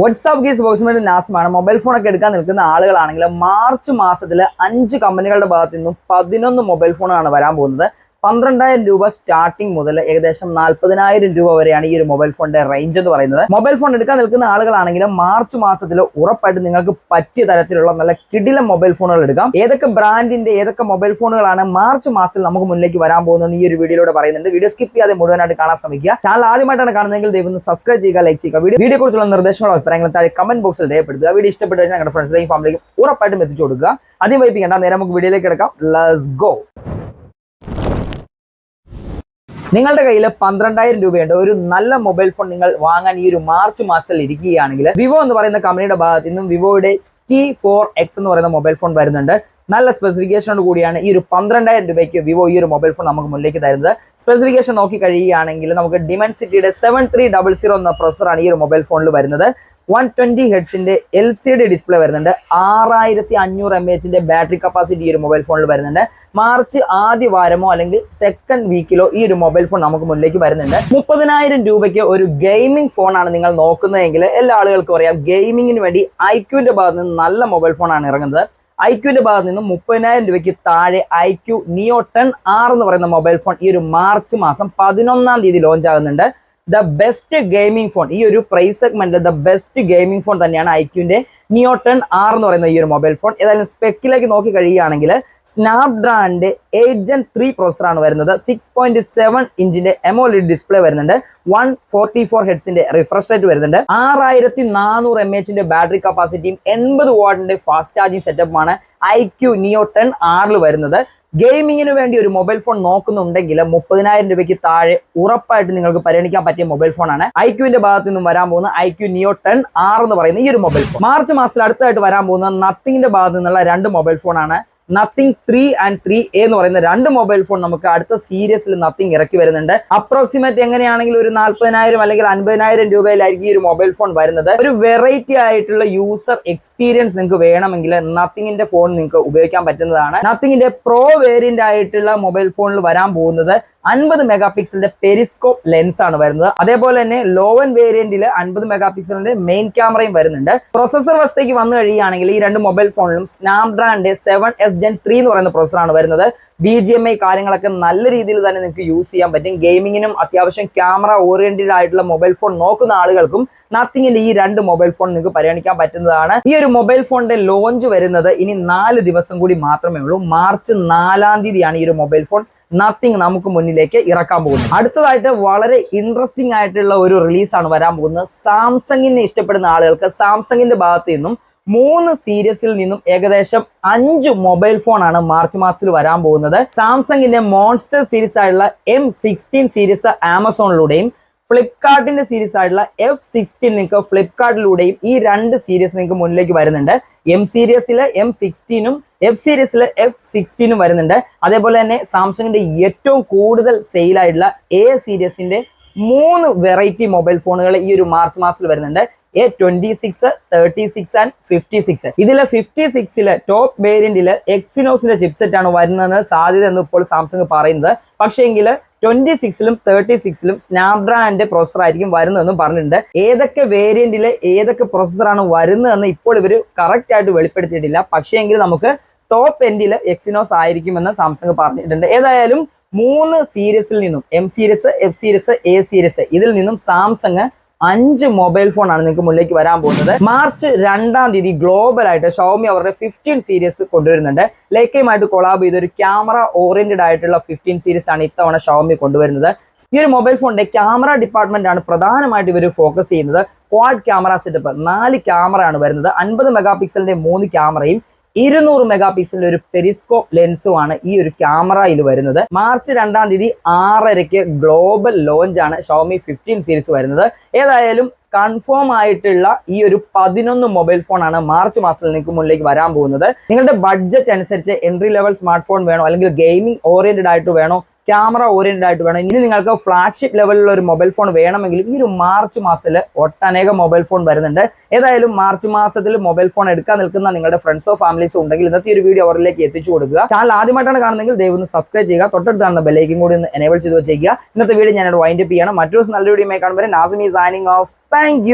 WhatsApp ഗീസ് ബോക്സ്മെന്റ് നാസ്മാണ്. Mobile ഫോണൊക്കെ എടുക്കാൻ നിൽക്കുന്ന ആളുകളാണെങ്കിൽ മാർച്ച് മാസത്തിൽ അഞ്ച് കമ്പനികളുടെ ഭാഗത്തു നിന്നും പതിനൊന്ന് മൊബൈൽ ഫോണാണ് വരാൻ പോകുന്നത്. പന്ത്രണ്ടായിരം രൂപ സ്റ്റാർട്ടിംഗ് മുതൽ ഏകദേശം നാൽപ്പതിനായിരം രൂപ വരെയാണ് ഈ ഒരു മൊബൈൽ ഫോണിന്റെ റേഞ്ച് എന്ന് പറയുന്നത്. മൊബൈൽ ഫോൺ എടുക്കാൻ നിൽക്കുന്ന ആളുകളാണെങ്കിലും മാർച്ച് മാസത്തിൽ ഉറപ്പായിട്ട് നിങ്ങൾക്ക് പറ്റിയ തരത്തിലുള്ള നല്ല കിടില മൊബൈൽ ഫോണുകൾ എടുക്കാം. ഏതൊക്കെ ബ്രാൻഡിന്റെ ഏതൊക്കെ മൊബൈൽ ഫോണുകളാണ് മാർച്ച് മാസത്തിൽ നമുക്ക് മുന്നിലേക്ക് വരാൻ പോകുന്നത് ഈ ഒരു വീഡിയോയിലൂടെ പറയുന്നുണ്ട്. വീഡിയോ സ്കിപ്പ് ചെയ്യാതെ മുഴുവനായിട്ട് കാണാൻ ശ്രമിക്കുക. ചാനൽ ആദ്യമായിട്ടാണ് കാണുന്നതെങ്കിൽ ദയവ് സബ്സ്ക്രൈബ് ചെയ്യുക ലൈക്ക് ചെയ്യുക. വീഡിയോ കുറിച്ചുള്ള നിർദ്ദേശങ്ങളോ അഭിപ്രായങ്ങളും താഴെ കമന്റ് ബോക്സിൽ രേഖപ്പെടുത്തുക. വീഡിയോ ഇഷ്ടപ്പെട്ടു കഴിഞ്ഞാൽ ഞങ്ങളുടെ ഫ്രണ്ട്സിലേക്കും ഫാമിലിക്കും ഉറപ്പായിട്ടും എത്തിച്ചു കൊടുക്കുക. ആദ്യം വൈപ്പിക്കേണ്ട നേരെ നമുക്ക് വീഡിയോയിലേക്ക് എടുക്കാം ലസ് ഗോ നിങ്ങളുടെ കയ്യിൽ പന്ത്രണ്ടായിരം രൂപയുണ്ട്. ഒരു നല്ല മൊബൈൽ ഫോൺ നിങ്ങൾ വാങ്ങാൻ ഈ ഒരു മാർച്ച് മാസത്തിൽ ഇരിക്കുകയാണെങ്കിൽ വിവോ എന്ന് പറയുന്ന കമ്പനിയുടെ ഭാഗത്ത് നിന്നും വിവോയുടെ ടി എന്ന് പറയുന്ന മൊബൈൽ ഫോൺ വരുന്നുണ്ട്. നല്ല സ്പെസിഫിക്കേഷനോട് കൂടിയാണ് ഈ ഒരു പന്ത്രണ്ടായിരം രൂപയ്ക്ക് വിവോ ഈ ഒരു മൊബൈൽ ഫോൺ നമുക്ക് മുന്നിലേക്ക് തരുന്നത്. സ്പെസിഫിക്കേഷൻ നോക്കി കഴിയുകയാണെങ്കിൽ നമുക്ക് ഡിമെൻസിറ്റിയുടെ സെവൻ ത്രീ ഡബിൾ സീറോ എന്ന പ്രൊസറാണ് ഈ ഒരു മൊബൈൽ ഫോണിൽ വരുന്നത്. വൺ ട്വന്റി ഹെഡ്സിന്റെ എൽ സി ഡി ഡിസ്പ്ലേ വരുന്നുണ്ട്. ആറായിരത്തി അഞ്ഞൂറ് എം എച്ചിന്റെ ബാറ്ററി കപ്പാസിറ്റി ഈ ഒരു മൊബൈൽ ഫോണിൽ വരുന്നുണ്ട്. മാർച്ച് ആദ്യ വാരമോ അല്ലെങ്കിൽ സെക്കൻഡ് വീക്കിലോ ഈ ഒരു മൊബൈൽ ഫോൺ നമുക്ക് മുന്നിലേക്ക് വരുന്നുണ്ട്. മുപ്പതിനായിരം രൂപയ്ക്ക് ഒരു ഗെയിമിംഗ് ഫോണാണ് നിങ്ങൾ നോക്കുന്നതെങ്കിൽ എല്ലാ ആളുകൾക്കും അറിയാം. ഗെയിമിങ്ങിന് വേണ്ടി ഐക്യുവിന്റെ ഭാഗത്ത് നിന്ന് നല്ല മൊബൈൽ ഫോണാണ് ഇറങ്ങുന്നത്. ഐക്യുവിന്റെ ഭാഗത്ത് നിന്നും മുപ്പതിനായിരം രൂപയ്ക്ക് താഴെ I iQOO neo ten R എന്ന് പറയുന്ന മൊബൈൽ ഫോൺ ഈ ഒരു മാർച്ച് മാസം പതിനൊന്നാം തീയതി ലോഞ്ച് ആകുന്നുണ്ട്. ദ ബെസ്റ്റ് ഗെയിമിംഗ് ഫോൺ ഈ ഒരു പ്രൈസ് സെഗ്മെന്റിൽ ദ ബെസ്റ്റ് ഗെയിമിംഗ് ഫോൺ തന്നെയാണ് ഐ നിയോ ടെൻ ആർ എന്ന് പറയുന്ന ഈ ഒരു മൊബൈൽ ഫോൺ ഏതായാലും സ്പെക്കിലേക്ക് നോക്കി കഴിയുകയാണെങ്കിൽ സ്നാപ്ഡ്രാഗണിന്റെ എയ്റ്റ് ജെൻ ത്രീ ആണ് വരുന്നത്. സിക്സ് പോയിന്റ് സെവൻ ഇഞ്ചിന്റെ എമോലിഡ് ഡിസ്പ്ലേ വരുന്നുണ്ട്. വൺ ഫോർട്ടി ഫോർ ഹെഡ്സിന്റെ റിഫ്രഷ് റേറ്റ് വരുന്നുണ്ട്. ആറായിരത്തി നാനൂറ് എം എച്ചിന്റെ ബാറ്ററി കപ്പാസിറ്റിയും എൺപത് വാട്ടിന്റെ ഫാസ്റ്റ് ചാർജിങ് സെറ്റപ്പുമാണ് ഐ ക്യു നിയോ ടെൻ ആറിൽ വരുന്നത്. ഗെയിമിങ്ങിന് വേണ്ടി ഒരു മൊബൈൽ ഫോൺ നോക്കുന്നുണ്ടെങ്കിൽ മുപ്പതിനായിരം രൂപയ്ക്ക് താഴെ ഉറപ്പായിട്ട് നിങ്ങൾക്ക് പരിഗണിക്കാൻ പറ്റിയ മൊബൈൽ ഫോണാണ്. ഐക്യുവിന്റെ ഭാഗത്ത് നിന്നും വരാൻ പോകുന്ന ഐക്യു നിയോ ടെൻ ആർ എന്ന് പറയുന്ന ഈ ഒരു മൊബൈൽ ഫോൺ. മാർച്ച് മാസത്തിൽ അടുത്തായിട്ട് വരാൻ പോകുന്ന നത്തിങ്ങിന്റെ ഭാഗത്ത് നിന്നുള്ള രണ്ട് മൊബൈൽ ഫോണാണ് nothing three and three A എന്ന് പറയുന്ന രണ്ട് മൊബൈൽ ഫോൺ നമുക്ക് അടുത്ത സീരീസിൽ നത്തിങ് ഇറക്കി വരുന്നുണ്ട്. അപ്രോക്സിമേറ്റ് എങ്ങനെയാണെങ്കിൽ ഒരു നാല്പതിനായിരം അല്ലെങ്കിൽ അൻപതിനായിരം രൂപയിലായിരിക്കും ഈ ഒരു മൊബൈൽ ഫോൺ വരുന്നത്. ഒരു വെറൈറ്റി ആയിട്ടുള്ള യൂസർ എക്സ്പീരിയൻസ് നിങ്ങൾക്ക് വേണമെങ്കിൽ നത്തിങ്ങിന്റെ ഫോൺ നിങ്ങൾക്ക് ഉപയോഗിക്കാൻ പറ്റുന്നതാണ്. നത്തിങ്ങിന്റെ പ്രോ വേരിയന്റ് ആയിട്ടുള്ള മൊബൈൽ ഫോണിൽ വരാൻ പോകുന്നത് അൻപത് മെഗാ പിക്സലിന്റെ പെരിസ്കോപ്പ് ലെൻസ് ആണ് വരുന്നത്. അതേപോലെ തന്നെ ലോവൻ വേരിയന്റിൽ അൻപത് മെഗാ പിക്സലിന്റെ മെയിൻ ക്യാമറയും വരുന്നുണ്ട്. പ്രൊസസർ വശത്തേക്ക് വന്നു കഴിയുകയാണെങ്കിൽ ഈ രണ്ട് മൊബൈൽ ഫോണിലും സ്നാപ്ഡ്രാഗണിന്റെ സെവൻ എസ് ജെൻ ത്രീ എന്ന് പറയുന്ന പ്രൊസസറാണ് വരുന്നത്. ബി ജി എം ഐ കാര്യങ്ങളൊക്കെ നല്ല രീതിയിൽ തന്നെ നിങ്ങൾക്ക് യൂസ് ചെയ്യാൻ പറ്റും. ഗെയിമിങ്ങിനും അത്യാവശ്യം ക്യാമറ ഓറിയന്റഡ് ആയിട്ടുള്ള മൊബൈൽ ഫോൺ നോക്കുന്ന ആളുകൾക്കും നത്തിങ്ങിന്റെ ഈ രണ്ട് മൊബൈൽ ഫോൺ നിങ്ങൾക്ക് പരിഗണിക്കാൻ പറ്റുന്നതാണ്. ഈ ഒരു മൊബൈൽ ഫോണിന്റെ ലോഞ്ച് വരുന്നത് ഇനി നാല് ദിവസം കൂടി മാത്രമേ ഉള്ളൂ. മാർച്ച് നാലാം തീയതിയാണ് ഈ ഒരു മൊബൈൽ ഫോൺ നത്തിങ് നമുക്ക് മുന്നിലേക്ക് ഇറക്കാൻ പോകുന്നു. അടുത്തതായിട്ട് വളരെ ഇൻട്രസ്റ്റിംഗ് ആയിട്ടുള്ള ഒരു റിലീസാണ് വരാൻ പോകുന്നത്. സാംസങ്ങിനെ ഇഷ്ടപ്പെടുന്ന ആളുകൾക്ക് സാംസങ്ങിന്റെ ഭാഗത്ത് നിന്നും മൂന്ന് സീരീസിൽ നിന്നും ഏകദേശം അഞ്ച് മൊബൈൽ ഫോണാണ് മാർച്ച് മാസത്തിൽ വരാൻ പോകുന്നത്. സാംസങ്ങിന്റെ മോൺസ്റ്റർ സീരീസ് ആയിട്ടുള്ള എം സിക്സ്റ്റീൻ സീരീസ് ആമസോണിലൂടെയും ഫ്ലിപ്കാർട്ടിന്റെ സീരീസ് ആയിട്ടുള്ള എഫ് സിക്സ്റ്റീൻ നിങ്ങൾക്ക് ഫ്ലിപ്കാർട്ടിലൂടെയും ഈ രണ്ട് സീരീസ് നിങ്ങൾക്ക് മുന്നിലേക്ക് വരുന്നുണ്ട്. എം സീരീസിൽ എം സിക്സ്റ്റീനും എഫ് സീരീസിൽ എഫ് സിക്സ്റ്റീനും വരുന്നുണ്ട്. അതേപോലെ തന്നെ സാംസങ്ങിന്റെ ഏറ്റവും കൂടുതൽ സെയിലായിട്ടുള്ള എ സീരീസിന്റെ മൂന്ന് വെറൈറ്റി മൊബൈൽ ഫോണുകൾ ഈ ഒരു മാർച്ച് മാസത്തിൽ വരുന്നുണ്ട്. A twenty six thirty six and fifty six ഇതിലെ ഫിഫ്റ്റി സിക്സിലെ ടോപ്പ് വേരിയന്റിൽ എക്സിനോസിന്റെ ചിപ്സെറ്റ് ആണ് വരുന്നതെന്ന് സാധ്യത എന്ന് ഇപ്പോൾ സാംസങ് പറയുന്നത്. പക്ഷേ എങ്കിൽ ട്വന്റി സിക്സിലും തേർട്ടി സിക്സിലും സ്നാപ്ഡ്രാഗന്റെ പ്രോസസർ ആയിരിക്കും വരുന്നതെന്നും പറഞ്ഞിട്ടുണ്ട്. ഏതൊക്കെ വേരിയന്റിലെ ഏതൊക്കെ പ്രോസസ്സറാണ് വരുന്നതെന്ന് ഇപ്പോൾ ഇവർ കറക്റ്റ് ആയിട്ട് വെളിപ്പെടുത്തിയിട്ടില്ല. പക്ഷേ എങ്കിൽ നമുക്ക് ടോപ്പ് എൻഡിൽ എക്സിനോസ് ആയിരിക്കുമെന്ന് സാംസങ് പറഞ്ഞിട്ടുണ്ട്. ഏതായാലും മൂന്ന് സീരീസിൽ നിന്നും M series F series A series ഇതിൽ നിന്നും സാംസങ് അഞ്ച് മൊബൈൽ ഫോൺ ആണ് നിങ്ങൾക്ക് മുന്നിലേക്ക് വരാൻ പോകുന്നത്. മാർച്ച് രണ്ടാം തീയതി ഗ്ലോബൽ ആയിട്ട് ഷോമി അവരുടെ ഫിഫ്റ്റീൻ സീരീസ് കൊണ്ടുവരുന്നുണ്ട്. ലേക്കയുമായിട്ട് കൊളാബ് ചെയ്ത ഒരു ക്യാമറ ഓറിയന്റഡ് ആയിട്ടുള്ള ഫിഫ്റ്റീൻ സീരീസ് ആണ് ഇത്തവണ ഷോമി കൊണ്ടുവരുന്നത്. ഈ ഒരു മൊബൈൽ ഫോണിന്റെ ക്യാമറ ഡിപ്പാർട്ട്മെന്റ് ആണ് പ്രധാനമായിട്ട് ഇവർ ഫോക്കസ് ചെയ്യുന്നത്. ക്വാഡ് ക്യാമറ സെറ്റപ്പ് നാല് ക്യാമറ ആണ് വരുന്നത്. അൻപത് മെഗാ പിക്സലിന്റെ മൂന്ന് ക്യാമറയും ഇരുന്നൂറ് മെഗാ പിക്സലിന്റെ ഒരു പെരിസ്കോപ്പ് ലെൻസുമാണ് ഈ ഒരു ക്യാമറയിൽ വരുന്നത്. മാർച്ച് രണ്ടാം തീയതി ആറരയ്ക്ക് ഗ്ലോബൽ ലോഞ്ച് ആണ് ഷോമി ഫിഫ്റ്റീൻ സീരീസ് വരുന്നത്. ഏതായാലും കൺഫേം ആയിട്ടുള്ള ഈ ഒരു പതിനൊന്ന് മൊബൈൽ ഫോൺ ആണ് മാർച്ച് മാസത്തിൽ നിങ്ങൾക്ക് മുന്നിലേക്ക് വരാൻ പോകുന്നത്. നിങ്ങളുടെ ബഡ്ജറ്റ് അനുസരിച്ച് എൻട്രി ലെവൽ സ്മാർട്ട് ഫോൺ വേണോ അല്ലെങ്കിൽ ഗെയിമിംഗ് ഓറിയന്റഡ് ആയിട്ട് വേണോ ക്യാമറ ഓറിയന്റഡ് ആയിട്ട് വേണം. ഇനി നിങ്ങൾക്ക് ഫ്ലാഗ്ഷിപ്പ് ലെവലിലുള്ള ഒരു മൊബൈൽ ഫോൺ വേണമെങ്കിൽ ഈ ഒരു മാർച്ച് മാസത്തിൽ ഒട്ടനേകം മൊബൈൽ ഫോൺ വരുന്നുണ്ട്. ഏതായാലും മാർച്ച് മാസത്തിൽ മൊബൈൽ ഫോൺ എടുക്കാൻ നിൽക്കുന്ന നിങ്ങളുടെ ഫ്രണ്ട്സോ ഫാമിലീസോ ഉണ്ടെങ്കിൽ ഇന്നത്തെ ഒരു വീഡിയോ അവരിലേക്ക് എത്തിച്ചു കൊടുക്കുക. ചാനൽ ആദ്യമായിട്ടാണ് കാണുന്നെങ്കിൽ ദയവ് സബ്സ്ക്രൈബ് ചെയ്യുക. തൊട്ടടുത്ത് കാണുന്ന ബെല്ലൈക്കും കൂടി ഒന്ന് എനേബിൾ ചെയ്ത് വെച്ചേക്കുക. ഇന്നത്തെ വീഡിയോ ഞാനോട് വൈൻഡപ്പ് ചെയ്യണം. മറ്റൊരു നല്ല വീഡിയോ കാണുമ്പോൾ നാസിമി സൈനിങ് ഓഫ് താങ്ക്